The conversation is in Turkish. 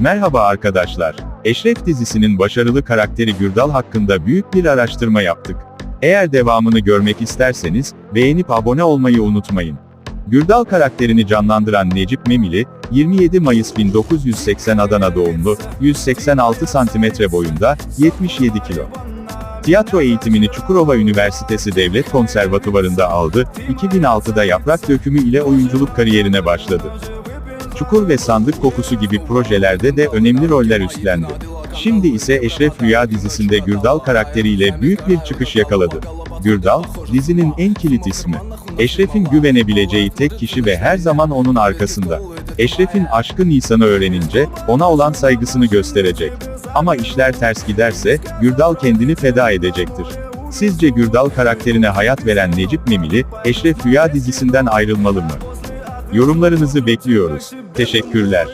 Merhaba arkadaşlar. Eşref dizisinin başarılı karakteri Gürdal hakkında büyük bir araştırma yaptık. Eğer devamını görmek isterseniz, beğenip abone olmayı unutmayın. Gürdal karakterini canlandıran Necip Memili, 27 Mayıs 1980 Adana doğumlu, 186 cm boyunda, 77 kilo. Tiyatro eğitimini Çukurova Üniversitesi Devlet Konservatuvarı'nda aldı, 2006'da yaprak dökümü ile oyunculuk kariyerine başladı. Çukur ve Sandık Kokusu gibi projelerde de önemli roller üstlendi. Şimdi ise Eşref Rüya dizisinde Gürdal karakteriyle büyük bir çıkış yakaladı. Gürdal, dizinin en kilit ismi. Eşref'in güvenebileceği tek kişi ve her zaman onun arkasında. Eşref'in aşkı Nisan'ı öğrenince, ona olan saygısını gösterecek. Ama işler ters giderse, Gürdal kendini feda edecektir. Sizce Gürdal karakterine hayat veren Necip Memili, Eşref Rüya dizisinden ayrılmalı mı? Yorumlarınızı bekliyoruz. Teşekkürler.